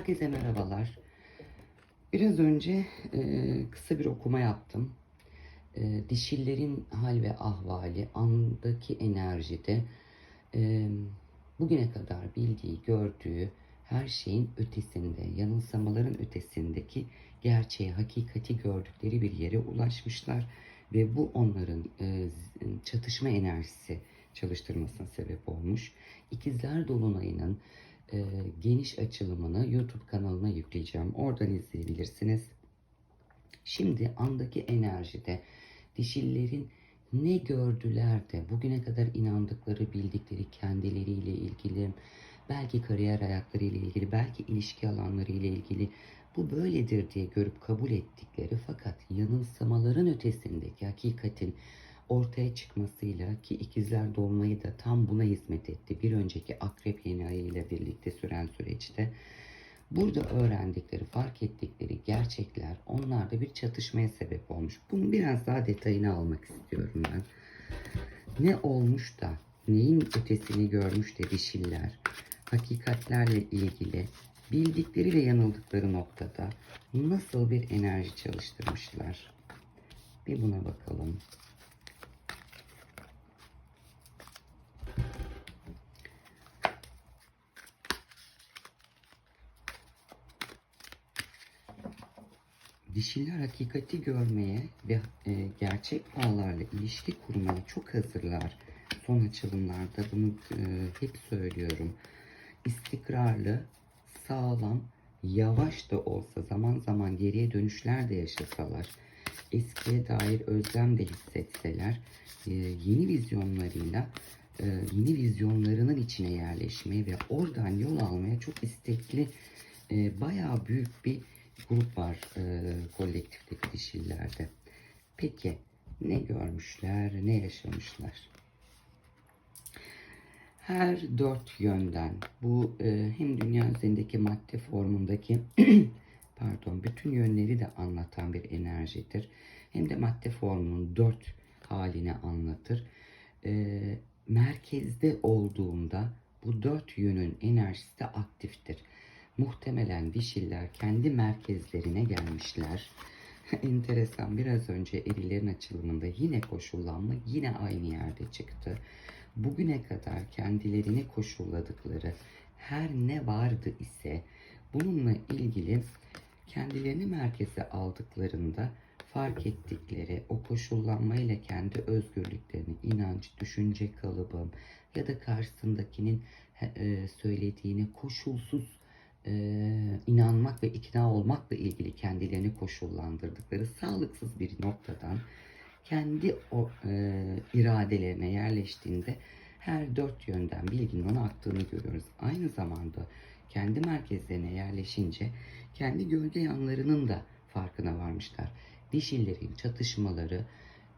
Herkese merhabalar. Biraz önce e, kısa bir okuma yaptım. E, dişillerin hal ve ahvali, andaki enerjide e, bugüne kadar bildiği, gördüğü her şeyin ötesinde, yanılsamaların ötesindeki gerçeği, hakikati gördükleri bir yere ulaşmışlar. Ve bu onların e, çatışma enerjisi çalıştırmasına sebep olmuş. İkizler Dolunay'ının e, geniş açılımını YouTube kanalına yükleyeceğim. Oradan izleyebilirsiniz. Şimdi andaki enerjide dişillerin ne gördüler de bugüne kadar inandıkları, bildikleri kendileriyle ilgili, belki kariyer hayatlarıyla ilgili, belki ilişki alanlarıyla ilgili bu böyledir diye görüp kabul ettikleri fakat yanılsamaların ötesindeki hakikatin ortaya çıkmasıyla ki ikizler dolmayı da tam buna hizmet etti. Bir önceki akrep yeni ayı ile birlikte süren süreçte burada öğrendikleri, fark ettikleri gerçekler onlarda bir çatışmaya sebep olmuş. Bunun biraz daha detayını almak istiyorum ben. Ne olmuş da neyin ötesini görmüş de dişiller hakikatlerle ilgili bildikleri ve yanıldıkları noktada nasıl bir enerji çalıştırmışlar? Bir buna bakalım. Dişiler hakikati görmeye ve e, gerçek bağlarla ilişki kurmaya çok hazırlar. Son açılımlarda bunu e, hep söylüyorum. İstikrarlı, sağlam, yavaş da olsa zaman zaman geriye dönüşler de yaşasalar, eskiye dair özlem de hissetseler, e, yeni vizyonlarıyla e, yeni vizyonlarının içine yerleşmeye ve oradan yol almaya çok istekli e, bayağı büyük bir grup var e, kolektifteki dişillerde. Peki ne görmüşler, ne yaşamışlar? Her dört yönden bu e, hem dünya üzerindeki madde formundaki pardon bütün yönleri de anlatan bir enerjidir. Hem de madde formunun dört halini anlatır. E, merkezde olduğunda bu dört yönün enerjisi de aktiftir. Muhtemelen dişiller kendi merkezlerine gelmişler. Enteresan biraz önce erilerin açılımında yine koşullanma yine aynı yerde çıktı. Bugüne kadar kendilerini koşulladıkları her ne vardı ise bununla ilgili kendilerini merkeze aldıklarında fark ettikleri o koşullanmayla kendi özgürlüklerini, inanç, düşünce kalıbım ya da karşısındakinin e, söylediğini koşulsuz e, inanmak ve ikna olmakla ilgili kendilerini koşullandırdıkları sağlıksız bir noktadan kendi o e, iradelerine yerleştiğinde her dört yönden bilginin ona aktığını görüyoruz. Aynı zamanda kendi merkezlerine yerleşince kendi gölge yanlarının da farkına varmışlar. Dişillerin çatışmaları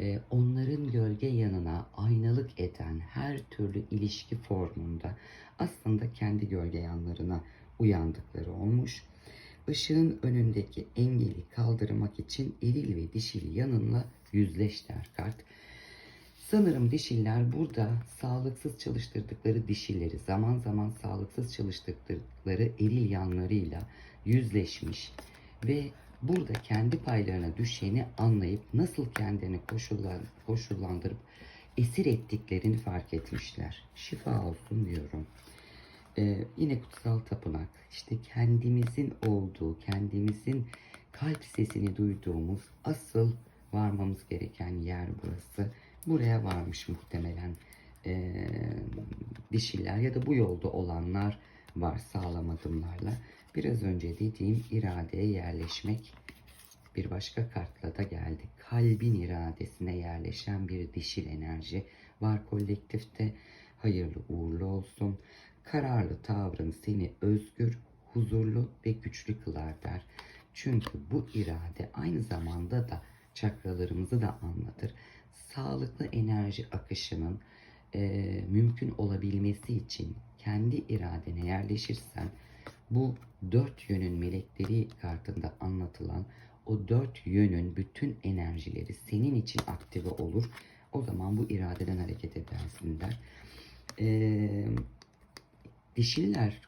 e, onların gölge yanına aynalık eden her türlü ilişki formunda aslında kendi gölge yanlarına uyandıkları olmuş. Işığın önündeki engeli kaldırmak için eril ve dişil yanınla yüzleş der kart. Sanırım dişiller burada sağlıksız çalıştırdıkları dişilleri zaman zaman sağlıksız çalıştırdıkları eril yanlarıyla yüzleşmiş ve burada kendi paylarına düşeni anlayıp nasıl kendini koşullan, koşullandırıp esir ettiklerini fark etmişler. Şifa olsun diyorum. Ee, yine kutsal tapınak. İşte kendimizin olduğu, kendimizin kalp sesini duyduğumuz asıl varmamız gereken yer burası. Buraya varmış muhtemelen ee, dişiler ya da bu yolda olanlar var sağlam adımlarla. Biraz önce dediğim iradeye yerleşmek bir başka kartla da geldi. Kalbin iradesine yerleşen bir dişil enerji var kolektifte. Hayırlı uğurlu olsun. Kararlı tavrın seni özgür, huzurlu ve güçlü kılar der. Çünkü bu irade aynı zamanda da çakralarımızı da anlatır. Sağlıklı enerji akışının e, mümkün olabilmesi için kendi iradene yerleşirsen bu dört yönün melekleri kartında anlatılan o dört yönün bütün enerjileri senin için aktive olur. O zaman bu iradeden hareket edersin der. Ee, dişiller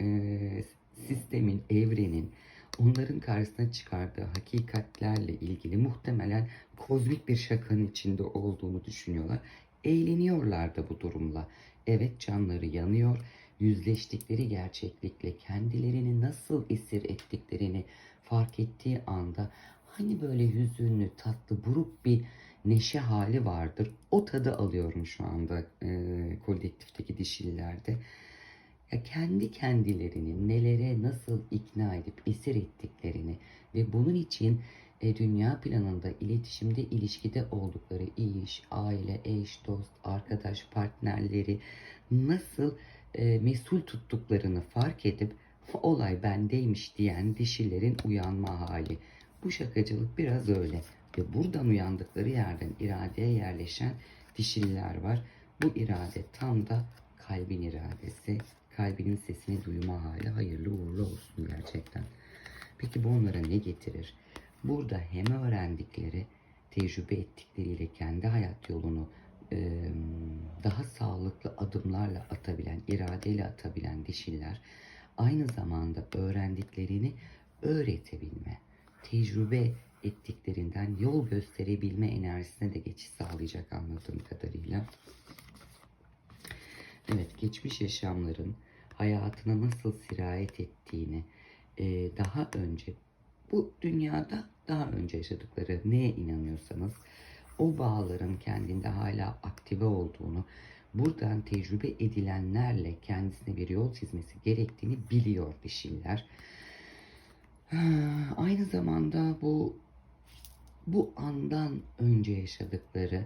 e, sistem sistemin, evrenin onların karşısına çıkardığı hakikatlerle ilgili muhtemelen kozmik bir şakanın içinde olduğunu düşünüyorlar. Eğleniyorlar da bu durumla. Evet canları yanıyor. Yüzleştikleri gerçeklikle kendilerini nasıl esir ettiklerini fark ettiği anda hani böyle hüzünlü, tatlı, buruk bir neşe hali vardır. O tadı alıyorum şu anda e, kolektifteki dişillerde. Ya kendi kendilerini nelere nasıl ikna edip esir ettiklerini ve bunun için e, dünya planında iletişimde ilişkide oldukları iş, aile, eş, dost, arkadaş, partnerleri nasıl e, mesul tuttuklarını fark edip olay bendeymiş diyen dişilerin uyanma hali. Bu şakacılık biraz öyle. Ve buradan uyandıkları yerden iradeye yerleşen dişiller var. Bu irade tam da kalbin iradesi. Kalbinin sesini duyma hali hayırlı uğurlu olsun gerçekten. Peki bu onlara ne getirir? Burada hem öğrendikleri, tecrübe ettikleriyle kendi hayat yolunu e, daha sağlıklı adımlarla atabilen, iradeyle atabilen dişiller aynı zamanda öğrendiklerini öğretebilme, tecrübe ettiklerinden yol gösterebilme enerjisine de geçiş sağlayacak anladığım kadarıyla. Evet, geçmiş yaşamların hayatına nasıl sirayet ettiğini e, daha önce bu dünyada daha önce yaşadıkları neye inanıyorsanız o bağların kendinde hala aktive olduğunu buradan tecrübe edilenlerle kendisine bir yol çizmesi gerektiğini biliyor dişiller. Aynı zamanda bu bu andan önce yaşadıkları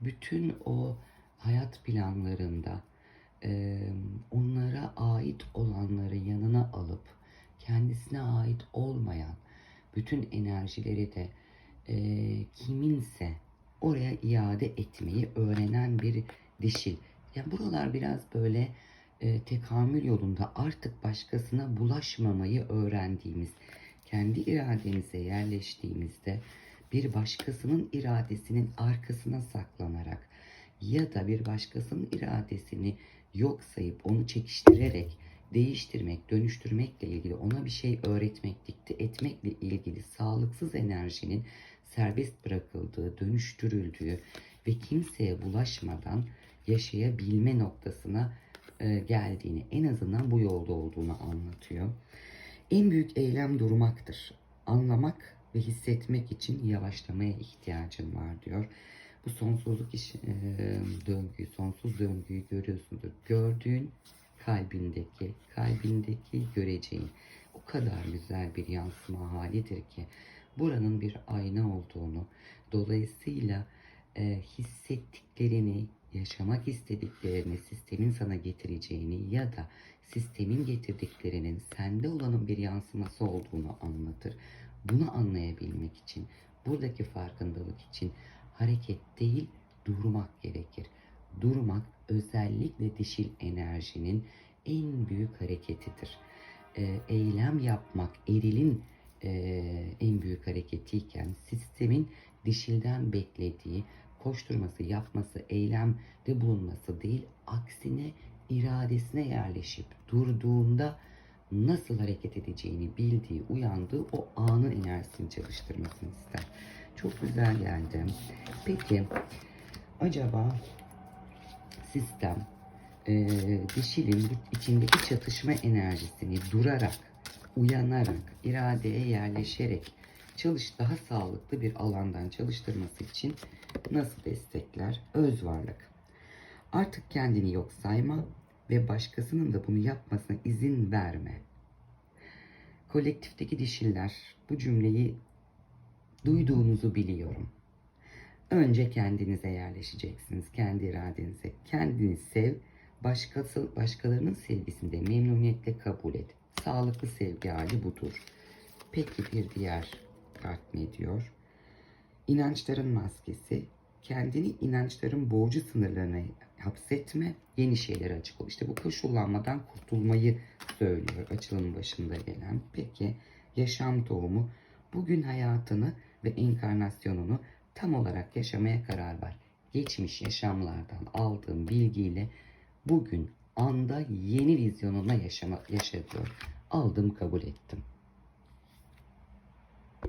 bütün o hayat planlarında e, onlara ait olanları yanına alıp kendisine ait olmayan bütün enerjileri de e, kiminse oraya iade etmeyi öğrenen bir dişil. Yani buralar biraz böyle e, tekamül yolunda artık başkasına bulaşmamayı öğrendiğimiz, kendi irademize yerleştiğimizde bir başkasının iradesinin arkasına saklanarak ya da bir başkasının iradesini yok sayıp onu çekiştirerek değiştirmek, dönüştürmekle ilgili ona bir şey öğretmek, dikte etmekle ilgili sağlıksız enerjinin serbest bırakıldığı, dönüştürüldüğü ve kimseye bulaşmadan yaşayabilme noktasına e, geldiğini, en azından bu yolda olduğunu anlatıyor. En büyük eylem durmaktır. Anlamak ve hissetmek için yavaşlamaya ihtiyacın var diyor. Bu sonsuzluk iş, e, döngüyü, sonsuz döngüyü görüyorsundur. Gördüğün kalbindeki, kalbindeki göreceğin o kadar güzel bir yansıma halidir ki buranın bir ayna olduğunu, dolayısıyla e, hissettiklerini, yaşamak istediklerini sistemin sana getireceğini ya da sistemin getirdiklerinin sende olanın bir yansıması olduğunu anlatır. Bunu anlayabilmek için, buradaki farkındalık için hareket değil durmak gerekir. Durmak özellikle dişil enerjinin en büyük hareketidir. Ee, eylem yapmak erilin e, en büyük hareketiyken sistemin dişilden beklediği koşturması, yapması, eylemde bulunması değil, aksine iradesine yerleşip durduğunda nasıl hareket edeceğini bildiği, uyandığı o anın enerjisini çalıştırmasını ister. Çok güzel geldi. Peki acaba sistem e, dişilin içindeki çatışma enerjisini durarak, uyanarak, iradeye yerleşerek çalış daha sağlıklı bir alandan çalıştırması için nasıl destekler? Öz varlık. Artık kendini yok sayma ve başkasının da bunu yapmasına izin verme. Kolektifteki dişiller bu cümleyi duyduğunuzu biliyorum. Önce kendinize yerleşeceksiniz, kendi iradenize. Kendini sev, başkası, başkalarının sevgisinde memnuniyetle kabul et. Sağlıklı sevgi hali budur. Peki bir diğer kart ne diyor? İnançların maskesi, kendini inançların borcu sınırlarına hapsetme, yeni şeylere açık ol. İşte bu koşullanmadan kurtulmayı söylüyor açılımın başında gelen. Peki yaşam tohumu, bugün hayatını ve enkarnasyonunu tam olarak yaşamaya karar ver. Geçmiş yaşamlardan aldığım bilgiyle bugün anda yeni vizyonuna yaşama, yaşa aldım kabul ettim.